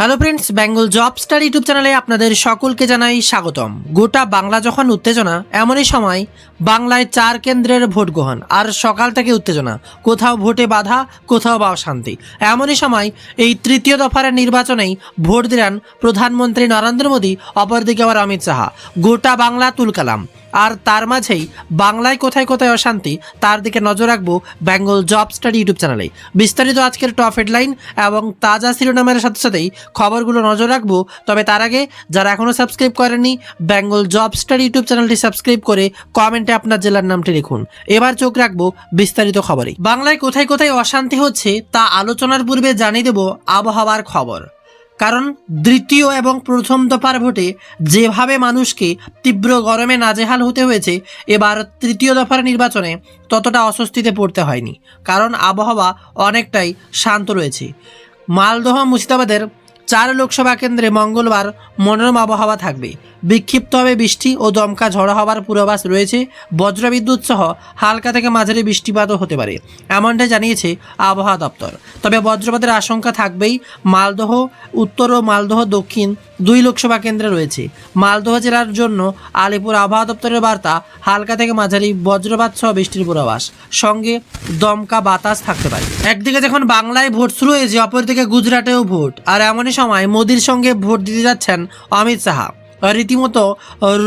Hello friends Bengal job star YouTube চ্যানেলে আপনাদের সকলকে জানাই স্বাগতম। গোটা বাংলা যখন উত্তেজনা, এমনই সময় বাংলায় চার কেন্দ্রের ভোট গ্রহণ, আর সকাল থেকে উত্তেজনা, কোথাও ভোটে বাধা, কোথাও বা অশান্তি। এমনই সময় এই তৃতীয় দফার নির্বাচনেই ভোট দিলেন প্রধানমন্ত্রী নরেন্দ্র মোদী, অপরদিকে আবার অমিত সাহা গোটা বাংলা তুলকালাম। আর তার মাঝেই বাংলায় কোথায় কোথায় অশান্তি, তার দিকে নজর রাখব বেঙ্গল জব স্টাডি ইউটিউব চ্যানেলে। বিস্তারিত আজকের টপ হেডলাইন এবং তাজা শিরোনামের সাথে সাথেই খবরগুলো নজর রাখব। তবে তার আগে, যারা এখনও সাবস্ক্রাইব করেননি, বেঙ্গল জব স্টাডি ইউটিউব চ্যানেলটি সাবস্ক্রাইব করে কমেন্টে আপনার জেলার নামটি লিখুন। এবার চোখ রাখব বিস্তারিত খবরে। বাংলায় কোথায় কোথায় অশান্তি হচ্ছে, তা আলোচনার পূর্বে জানিয়ে দেব আবহাওয়ার খবর। কারণ দ্বিতীয় এবং প্রথম দফার ভোটে যেভাবে মানুষকে তীব্র গরমে নাজেহাল হতে হয়েছে, এবার তৃতীয় দফার নির্বাচনে ততটা অস্বস্তিতে পড়তে হয়নি। কারণ আবহাওয়া অনেকটাই শান্ত রয়েছে। মালদহ মুর্শিদাবাদের চার লোকসভা কেন্দ্রে মঙ্গলবার মনোরম আবহাওয়া থাকবে। বিক্ষিপ্তভাবে বৃষ্টি ও দমকা ঝড় হওয়ার পূর্বাভাস রয়েছে। বজ্রবিদ্যুৎ সহ হালকা থেকে মাঝারি বৃষ্টিপাতও হতে পারে, এমনটাই জানিয়েছে আবহাওয়া দপ্তর। তবে বজ্রপাতের আশঙ্কা থাকবেই। মালদহ, উত্তর ও মালদহ, দক্ষিণ দুই লোকসভা কেন্দ্রে রয়েছে। মালদহ জেলার জন্য আলিপুর আবহাওয়া দপ্তরের বার্তা, হালকা থেকে মাঝারি বজ্রপাত সহ বৃষ্টির পূর্বাভাস। সঙ্গে দমকা বাতাস থাকতে পারে। একদিকে যখন বাংলায় ভোট শুরু হয়েছে, অপরদিকে গুজরাটেও ভোট। আর এমনই সময় মোদির সঙ্গে ভোট দিতে যাচ্ছেন অমিত সাহা রীতিমতো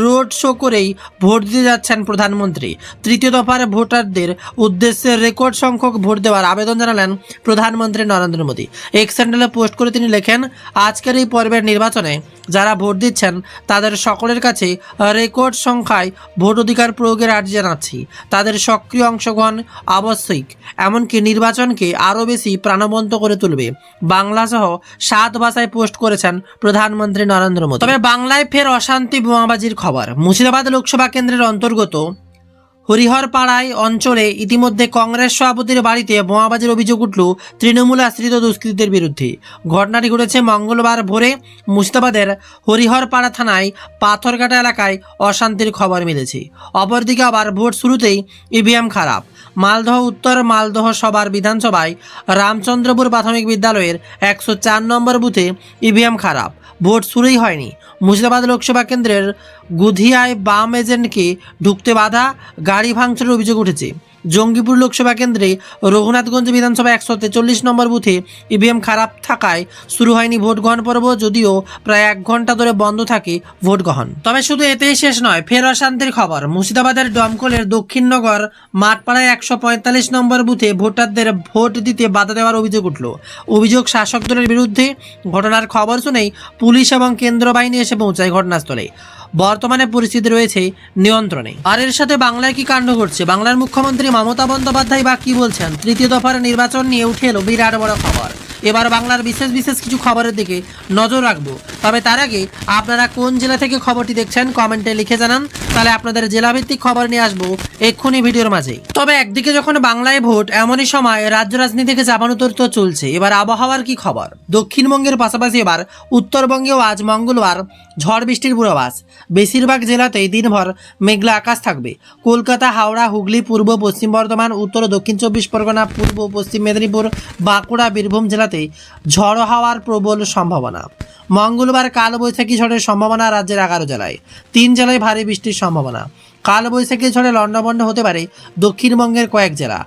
রোড শো করেই ভোট দিতে যাচ্ছেন প্রধানমন্ত্রী। তৃতীয় দফার ভোটারদের উদ্দেশ্যে রেকর্ড সংখ্যক ভোট দেওয়ার আবেদন জানালেন প্রধানমন্ত্রী নরেন্দ্র মোদী। এক্স স্যান্ডেলে পোস্ট করে তিনি লেখেন, আজকের এই পর্বের নির্বাচনে যারা ভোট দিচ্ছেন, তাদের সকলের কাছে রেকর্ড সংখ্যায় ভোট অধিকার প্রয়োগের আর্জি জানাচ্ছি। তাদের সক্রিয় অংশগ্রহণ আবশ্যিক, এমনকি নির্বাচনকে আরও বেশি প্রাণবন্ত করে তুলবে। বাংলা সহ সাত ভাষায় পোস্ট করেছেন প্রধানমন্ত্রী নরেন্দ্র মোদী। তবে বাংলায় অশান্তি বোমাবাজির খবর। মুর্শিদাবাদ লোকসভা কেন্দ্রের অন্তর্গত হরিহরপাড়ায় অঞ্চলে ইতিমধ্যে কংগ্রেস সভাপতির বাড়িতে বোমাবাজির অভিযোগ উঠল তৃণমূল আশ্রিত দুষ্কৃতীদের বিরুদ্ধে। ঘটনাটি ঘটেছে মঙ্গলবার ভোরে মুর্শিদাবাদের হরিহরপাড়া থানায় পাথরঘাটা এলাকায় অশান্তির খবর মিলেছে। অপরদিকে আবার ভোট শুরুতেই ইভিএম খারাপ। মালদহ উত্তর, মালদহ সভার বিধানসভায় রামচন্দ্রপুর প্রাথমিক বিদ্যালয়ের একশো চার নম্বর বুথে ইভিএম খারাপ। ভোট শুরুই হয়নি। মুর্শিদাবাদ লোকসভা কেন্দ্রের গুধিয়ায় বাম এজেন্টকে ঢুকতে বাধা, গাড়ি ভাঙচুরের অভিযোগ উঠেছে। জঙ্গিপুর লোকসভা কেন্দ্রে রঘুনাথগঞ্জ বিধানসভা একশো তেচল্লিশ নম্বর বুথে ইভিএম খারাপ থাকায় শুরু হয়নি ভোট গ্রহণ পর্ব, যদিও প্রায় এক ঘণ্টা ধরে বন্ধ থাকে ভোট গ্রহণ। তবে শুধু এতেই শেষ নয়, ফের অশান্তির খবর। মুর্শিদাবাদের দমকলের দক্ষিণনগর মাঠপাড়ায় একশো পঁয়তাল্লিশ নম্বর বুথে ভোটারদের ভোট দিতে বাধা দেওয়ার অভিযোগ উঠল। অভিযোগ শাসক দলের বিরুদ্ধে। ঘটনার খবর শুনেই পুলিশ এবং কেন্দ্র বাহিনী এসে পৌঁছায় ঘটনাস্থলে। বর্তমানে পরিস্থিতি রয়েছে নিয়ন্ত্রণে। আর এর সাথে বাংলায় কি কাণ্ড ঘটছে? বাংলার মুখ্যমন্ত্রী মমতা বন্দ্যোপাধ্যায় বা কি বলছেন? তৃতীয় দফার নির্বাচন নিয়ে উঠে এলো বিরাট বড় খবর। এবার বাংলার বিশেষ বিশেষ কিছু খবরের দিকে নজর রাখব। তবে তার আগে আপনারা কোন জেলা থেকে খবরটি দেখছেন কমেন্টে লিখে জানান। তাহলে আপনাদের জেলাভিত্তিক খবর নিয়ে আসব এক্ষুনি ভিডিওর মাঝে। তবে একদিকে যখন বাংলায় ভোট, এমনই সময় রাজ্য রাজনীতি থেকে চাপানুতর তো চলছে। এবার আবহাওয়ার কি খবর? দক্ষিণবঙ্গের পাশাপাশি এবার উত্তরবঙ্গেও আজ মঙ্গলবার ঝড় বৃষ্টির পূর্বাভাস। বেশিরভাগ জেলাতেই দিনভর মেঘলা আকাশ থাকবে। কলকাতা, হাওড়া, হুগলি, পূর্ব, পশ্চিম বর্ধমান, উত্তর দক্ষিণ চব্বিশ পরগনা, পূর্ব পশ্চিম মেদিনীপুর, বাঁকুড়া, বীরভূম জেলাতে ঝড়ো হাওয়ার প্রবল সম্ভাবনা। মঙ্গলবার কালবৈশাখী ঝড়ের সম্ভাবনা রাজ্যের এগারো জেলায়। তিন জেলায় ভারী বৃষ্টির সম্ভাবনা। কালবৈশাখী ঝড়ে লণ্ডভণ্ড হতে পারে দক্ষিণবঙ্গের কয়েক জেলা।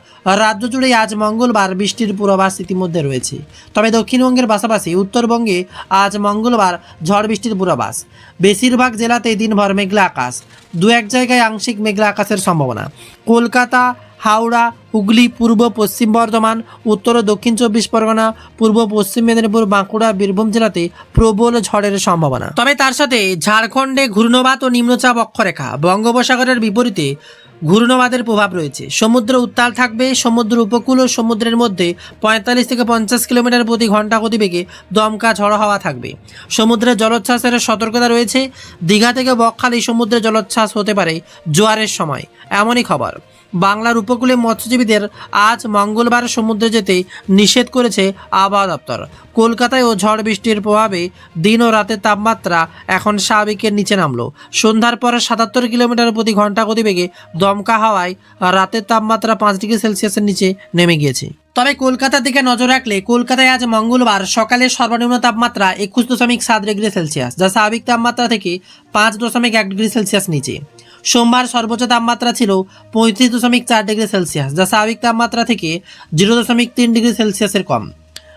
রাজ্য জুড়ে আজ মঙ্গলবার বৃষ্টির পূর্বাভাস ইতিমধ্যে রয়েছে। তবে দক্ষিণবঙ্গের পাশাপাশি উত্তরবঙ্গে আজ মঙ্গলবার ঝড় বৃষ্টির পূর্বাভাস। বেশিরভাগ জেলাতে দিনভর মেঘলা আকাশ। দু এক জায়গায় আংশিক মেঘলা আকাশের সম্ভাবনা। কলকাতা হাওড়া, হুগলি, পূর্ব, পশ্চিম বর্ধমান, উত্তর ও দক্ষিণ চব্বিশ পরগনা, পূর্ব, পশ্চিম মেদিনীপুর, বাঁকুড়া, বীরভূম জেলাতে প্রবল ঝড়ের সম্ভাবনা। তবে তার সাথে ঝাড়খণ্ডে ঘূর্ণবাত ও নিম্নচাপ অক্ষরেখা, বঙ্গোপসাগরের বিপরীতে ঘূর্ণবাদের প্রভাব রয়েছে। সমুদ্র উত্তাল থাকবে, সমুদ্র উপকূল ও সমুদ্রের মধ্যে পঁয়তাল্লিশ থেকে পঞ্চাশ কিলোমিটার প্রতি ঘণ্টা গতিবেগে দমকা ঝড় হাওয়া থাকবে। সমুদ্রে জলোচ্ছ্বাসের সতর্কতা রয়েছে। দীঘা থেকে বকখালি সমুদ্রে জলোচ্ছ্বাস হতে পারে জোয়ারের সময়। এমনই খবর। বাংলার উপকূলে মৎস্যজীবীদের আজ মঙ্গলবার সমুদ্রে যেতে নিষেধ করেছে আবহাওয়া দপ্তর। কলকাতায় ও ঝড় বৃষ্টির প্রভাবে দিন ও রাতের তাপমাত্রা এখন স্বাভাবিকের নিচে নামলো। সন্ধ্যার পরে সাতাত্তর কিলোমিটার প্রতি ঘণ্টা গতিবেগে দমকা হাওয়ায় রাতের তাপমাত্রা পাঁচ ডিগ্রি সেলসিয়াসের নিচে নেমে গিয়েছে। তবে কলকাতার দিকে নজর রাখলে কলকাতায় আজ মঙ্গলবার সকালে সর্বনিম্ন তাপমাত্রা একুশ দশমিক সাত ডিগ্রি সেলসিয়াস, যা স্বাভাবিক তাপমাত্রা থেকে পাঁচ দশমিক এক ডিগ্রি সেলসিয়াস নিচে। সোমবার সর্বোচ্চ তাপমাত্রা ছিল পঁয়ত্রিশ দশমিক চার ডিগ্রি সেলসিয়াস, যা স্বাভাবিক তাপমাত্রা থেকে জিরো দশমিক তিন ডিগ্রি সেলসিয়াসের কম।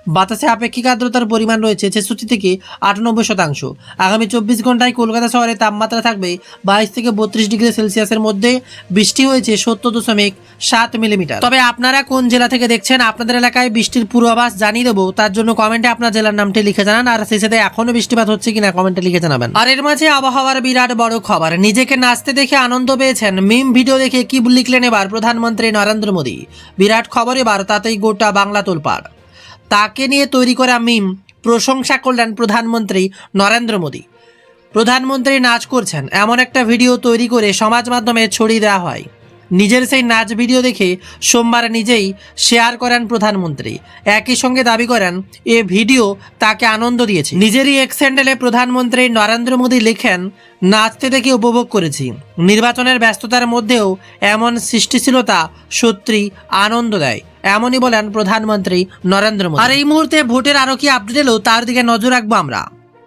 বাতাসে আপেক্ষিক আর্দ্রতার পরিমাণ রয়েছে ছেষট্টি থেকে আটানব্বই শতাংশ। আগামী চব্বিশ ঘন্টায় কলকাতা শহরে তাপমাত্রা থাকবে বাইশ থেকে বত্রিশ ডিগ্রি সেলসিয়াসের মধ্যে। বৃষ্টি হয়েছে সত্তর দশমিক সাত মিলিমিটার। তবে আপনারা কোন জেলা থেকে দেখছেন আপনাদের এলাকায় বৃষ্টির পূর্বাভাস জানিয়ে দেবো। তার জন্য কমেন্টে আপনার জেলার নামটি লিখে জানান আর সেই সাথে এখনও বৃষ্টিপাত হচ্ছে কিনা কমেন্টে লিখে জানাবেন। আর এর মাঝে আবহাওয়ার বিরাট বড় খবর। নিজেকে নাচতে দেখে আনন্দ পেয়েছেন মিম। ভিডিও দেখে কি লিখলেন এবার প্রধানমন্ত্রী নরেন্দ্র মোদী। বিরাট খবর এবার, তাতেই গোটা বাংলা তোলপাড়। তাকে নিয়ে তৈরি করা মিম প্রশংসা করলেন প্রধানমন্ত্রী নরেন্দ্র মোদী। প্রধানমন্ত্রী নাচ করছেন, এমন একটা ভিডিও তৈরি করে সমাজ মাধ্যমে ছড়িয়ে দেওয়া হয়। নিজের সেই নাচ ভিডিও দেখে সোমবার নিজেই শেয়ার করেন প্রধানমন্ত্রী। একই সঙ্গে দাবি করেন, এ ভিডিও তাকে আনন্দ দিয়েছে। নিজেরই এক স্যান্ডেলে প্রধানমন্ত্রী নরেন্দ্র মোদী লেখেন, নাচতে দেখে উপভোগ করেছি। নির্বাচনের ব্যস্ততার মধ্যেও এমন সৃষ্টিশীলতা সত্যি আনন্দ দেয় এমনই বলেন প্রধানমন্ত্রী নরেন্দ্র মোদী। আর এই মুহূর্তে ভোটের আরও কি আপডেট এলো, তার দিকে নজর রাখব আমরা।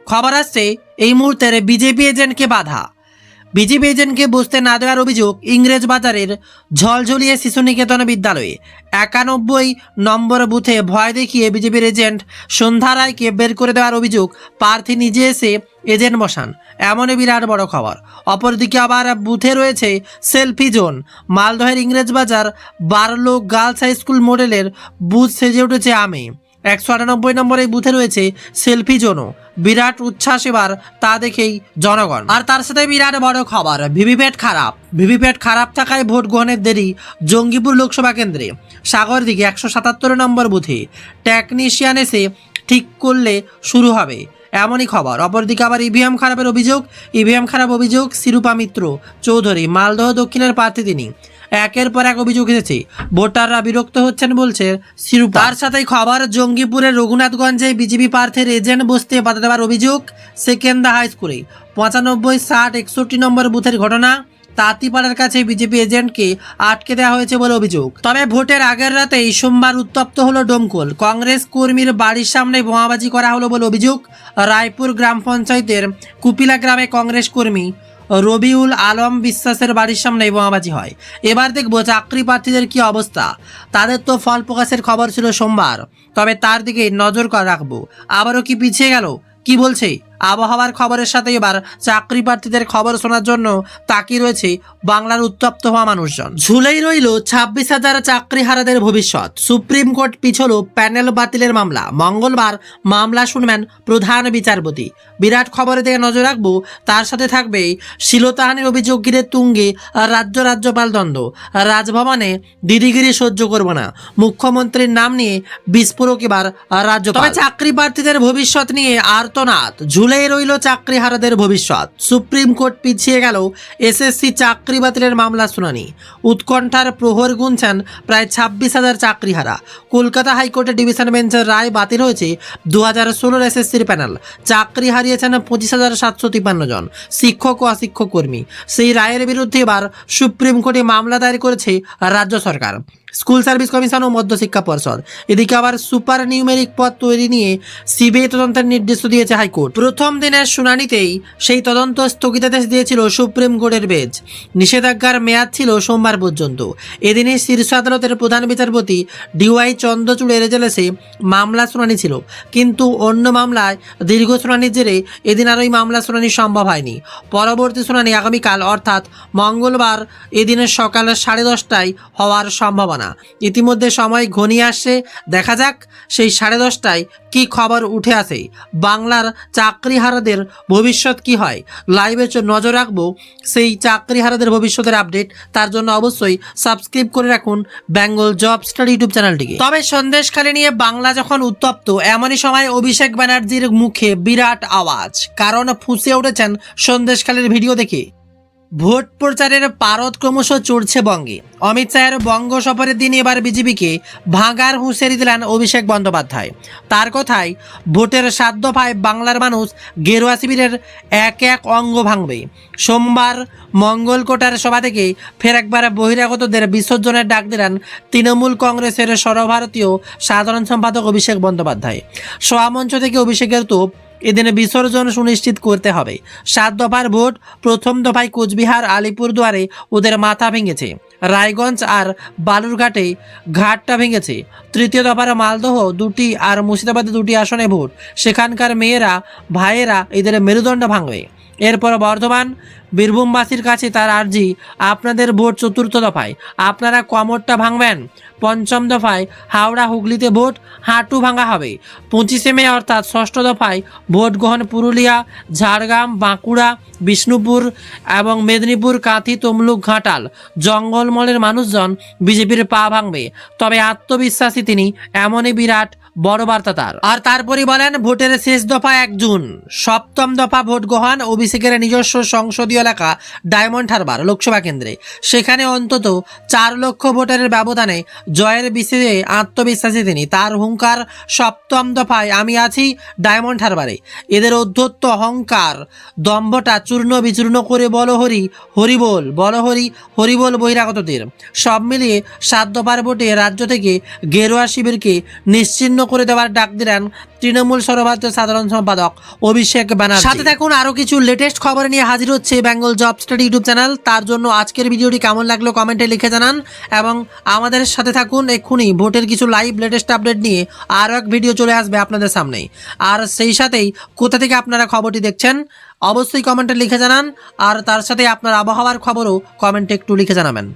খবর আসছে, এই মুহূর্তের বিজেপি এজেন্টকে বাধা। বিজেপি এজেন্টকে বসতে না দেওয়ার অভিযোগ ইংরেজ বাজারের ঝলঝলিয়ে শিশু নিকেতন বিদ্যালয়ে। একানব্বই নম্বর বুথে ভয় দেখিয়ে বিজেপির এজেন্ট সন্ধ্যা রায়কে বের করে দেওয়ার অভিযোগ প্রার্থী নিজে এসে এজেন্ট বসান। এমনই বিরাট বড় খবর। অপরদিকে আবার বুথে রয়েছে সেলফি জোন। মালদহের Englishbazar Barlow girls high school মডেলের বুথ সেজে উঠেছে আমে। একশো আটানব্বই নম্বর এই বুথে রয়েছে সেলফি জোনও। বিরাট উচ্ছ্বাস এবার তা দেখেই জনগণ। আর তার সাথে বিরাট বড় খবর, ভিভিপ্যাট খারাপ। ভিভিপ্যাট খারাপ থাকায় ভোট গ্রহণের দেরি জঙ্গিপুর লোকসভা কেন্দ্রে। সাগর দিকে একশো সাতাত্তর নম্বর বুথে। টেকনিশিয়ান এসে ঠিক করলে শুরু হবে। এমনই খবর। অপরদিকে আবার ইভিএম খারাপের অভিযোগ। ইভিএম খারাপ অভিযোগ শিরূপা মিত্র চৌধুরী, মালদহ দক্ষিণের প্রার্থী তিনি। একের পর এক অভিযোগ এসেছে। ভোটাররা বিরক্ত হচ্ছেন বলছে, শিরূপা। তার সাথে খবর জঙ্গিপুরের রঘুনাথগঞ্জে বিজেপি প্রার্থীর এজেন্ট বসতে বাধা দেওয়ার অভিযোগ সেকেন্দা হাই স্কুলে। পঁচানব্বই, ষাট, একষট্টি নম্বর বুথের ঘটনা, তাঁতিপাড়ার কাছে বিজেপি এজেন্টকে আটকে দেওয়া হয়েছে বলে অভিযোগ। তবে ভোটের আগের রাতেই সোমবার উত্তপ্ত হলো ডোমকল। কংগ্রেস কর্মীর বাড়ির সামনে বোমাবাজি করা হলো বলে অভিযোগ। রায়পুর গ্রাম পঞ্চায়েতের কুপিলা গ্রামে কংগ্রেস কর্মী রবিউল আলম বিশ্বাসের বাড়ির সামনে বোমাবাজি হয়। এবার দেখব চাকরি প্রার্থীদের কি অবস্থা। তাদের তো ফল প্রকাশের খবর ছিল সোমবার। তবে তার দিকে নজর করা রাখব। আবারও কি পিছিয়ে গেল? কি বলছে? আবহাওয়ার খবরের সাথে এবার চাকরি প্রার্থীদের খবর শোনার জন্য তাকিয়ে রয়েছে বাংলার উত্তপ্ত হওয়া মানুষজন। ঝুলেই রইল ছাব্বিশ হাজার চাকরিহারাদের ভবিষ্যৎ। সুপ্রিম কোর্ট পিছল প্যানেল বাতিলের মামলা। মঙ্গলবার মামলা শুনবেন প্রধান বিচারপতি। বিরাট খবরের দিকে নজর রাখব, তার সাথে থাকবে শিলতাহানির অভিযোগ ঘিরে তুঙ্গে রাজ্য রাজ্যপাল দ্বন্দ্ব। রাজভবনে দিদিগিরি সহ্য করব না। মুখ্যমন্ত্রীর নাম নিয়ে বিস্ফোরক এবার রাজ্য চাকরি প্রার্থীদের ভবিষ্যৎ নিয়ে আর্তনাদ ঝুলেই রইল চাকরিহারাদের ভবিষ্যৎ। সুপ্রিম কোর্ট পিছিয়ে গেল, এসএসসি চাকরি বাতিলের মামলা শুনানি। উৎকণ্ঠার প্রহর গুনছেন প্রায় ছাব্বিশ হাজার চাকরিহারা। কলকাতা হাইকোর্টের ডিভিশন বেঞ্চের রায় বাতিল হয়েছে দু হাজার ষোলোর এসএসসির প্যানেল। চাকরি হারিয়েছেন পঁচিশ হাজার সাতশো তিপ্পান্ন জন, শিক্ষক ও অশিক্ষক কর্মী। সেই রায়ের বিরুদ্ধে এবার সুপ্রিম কোর্টে মামলা দায়ের করেছে রাজ্য সরকার। স্কুল সার্ভিস কমিশন ও মধ্যশিক্ষা পর্ষদ। এদিকে আবার সুপার নিউমেরিক পদ তৈরি নিয়ে সিবিআই তদন্তের নির্দেশ দিয়েছে হাইকোর্ট। প্রথম দিনের শুনানিতেই সেই তদন্ত স্থগিতাদেশ দিয়েছিল সুপ্রিম কোর্টের বেঞ্চ। নিষেধাজ্ঞার মেয়াদ ছিল সোমবার পর্যন্ত। এদিনই শীর্ষ আদালতের প্রধান বিচারপতি ডিওয়াই চন্দ্রচূড়ের এজেলেসে মামলা শুনানি ছিল। কিন্তু অন্য মামলায় দীর্ঘ শুনানির জেরে এদিন আর ওই মামলা শুনানি সম্ভব হয়নি। পরবর্তী শুনানি আগামীকাল, অর্থাৎ মঙ্গলবার, এদিনের সকাল সাড়ে দশটায় হওয়ার সম্ভাবনা। ইতিমধ্যে সময় ঘনিয়ে আসছে। দেখা যাক সেই সাড়ে দশটায় কি খবর উঠে আসে। বাংলার চাকরিহারাদের ভবিষ্যৎ কি হয়? লাইভে নজর রাখব, সেই চাকরিহারাদের ভবিষ্যতের আপডেট তার জন্য অবশ্যই সাবস্ক্রাইব করে রাখুন বেঙ্গল জব স্টাডি ইউটিউব চ্যানেলটিকে। তবে সন্দেশখালী নিয়ে বাংলা যখন উত্তপ্ত, এমনই সময় অভিষেক ব্যানার্জির মুখে বিরাট আওয়াজ। কারণ ফুঁসে উঠেছেন সন্দেশখালীর ভিডিও দেখে। ভোট প্রচারের পারদ ক্রমশ চড়ছে বঙ্গে। অমিত শাহের বঙ্গ সফরের দিন এবার বিজেপিকে ভাঙার হুঁশিয়ারি দিলেন অভিষেক বন্দ্যোপাধ্যায়। তার কথায়, ভোটের সাত দফায় বাংলার মানুষ গেরুয়া শিবিরের এক এক অঙ্গ ভাঙবে। সোমবার মঙ্গলকোটার সভা থেকে ফের একবার বহিরাগতদের বিসর্জনের ডাক দিলেন তৃণমূল কংগ্রেসের সর্বভারতীয় সাধারণ সম্পাদক অভিষেক বন্দ্যোপাধ্যায়। সভামঞ্চ থেকে অভিষেকের তোপ এদিনে বিসর্জন সুনিশ্চিত করতে হবে। সাত দফার ভোট, প্রথম দফায় কোচবিহার, আলিপুরদুয়ারে ওদের মাথা ভেঙেছে। রায়গঞ্জ আর বালুরঘাটে ঘাটটা ভেঙেছে। তৃতীয় দফার মালদহ দুটি আর মুর্শিদাবাদে দুটি আসনে ভোট। সেখানকার মেয়েরা, ভাইয়েরা এদের মেরুদণ্ড ভাঙবে। এরপর বর্ধমান, বীরভূমবাসীর কাছে তার আর্জি, আপনাদের ভোট চতুর্থ দফায়, আপনারা কমরটা ভাঙবেন। পঞ্চম দফায় হাওড়া হুগলিতে ভোট, হাঁটু ভাঙা হবে। পঁচিশে মে অর্থাৎ ষষ্ঠ দফায় ভোট গ্রহণ পুরুলিয়া, ঝাড়গ্রাম, বাঁকুড়া, বিষ্ণুপুর এবং মেদিনীপুর, কাঁথি, তমলুক, ঘাটাল। জঙ্গলমলের মানুষজন বিজেপির পা ভাঙবে। তবে আত্মবিশ্বাসী তিনি, এমনই বিরাট বড় বার্তা তার। আর তারপরে বলেন, ভোটের শেষ দফা এক জুন। সপ্তম দফা ভোট গ্রহণ অভিষেকের নিজস্ব সংসদীয় এলাকা ডায়মন্ড হারবার লোকসভা কেন্দ্রে। সেখানে অন্তত চার লক্ষ ভোটারের ব্যবধানে জয়ের বিশেষে আত্মবিশ্বাসী তিনি। তার হুঙ্কার, সপ্তম দফায় আমি আছি ডায়মন্ড হারবারে। এদের অধ্যত্ত অহংকার, দম্ভটা চূর্ণ বিচূর্ণ করে বল হরি হরি বল হরি হরি বল বহিরাগতদের। সব মিলিয়ে সাত দফার ভোটে রাজ্য থেকে গেরুয়া শিবিরকে নিশ্চিহ্ন করে দেওয়ার ডাক দিলেন তৃণমূল সর্বভারতীয় সাধারণ সম্পাদক অভিষেক ব্যানার্জি। সাথে থাকুন আরও কিছু লেটেস্ট খবর নিয়ে হাজির হচ্ছে Bengal job study YouTube channel তার জন্য আজকের ভিডিওটি কেমন লাগল কমেন্টে লিখে জানান এবং আমাদের সাথে থাকুন এক্ষুনি ভোটের কিছু লাইভ লেটেস্ট আপডেট নিয়ে আরও এক ভিডিও চলে আসবে আপনাদের সামনেই। আর সেই সাথেই কোথা থেকে আপনারা খবরটি দেখছেন অবশ্যই কমেন্টে লিখে জানান। আর তার সাথে আপনার আবহাওয়ার খবরও কমেন্টে একটু লিখে জানাবেন।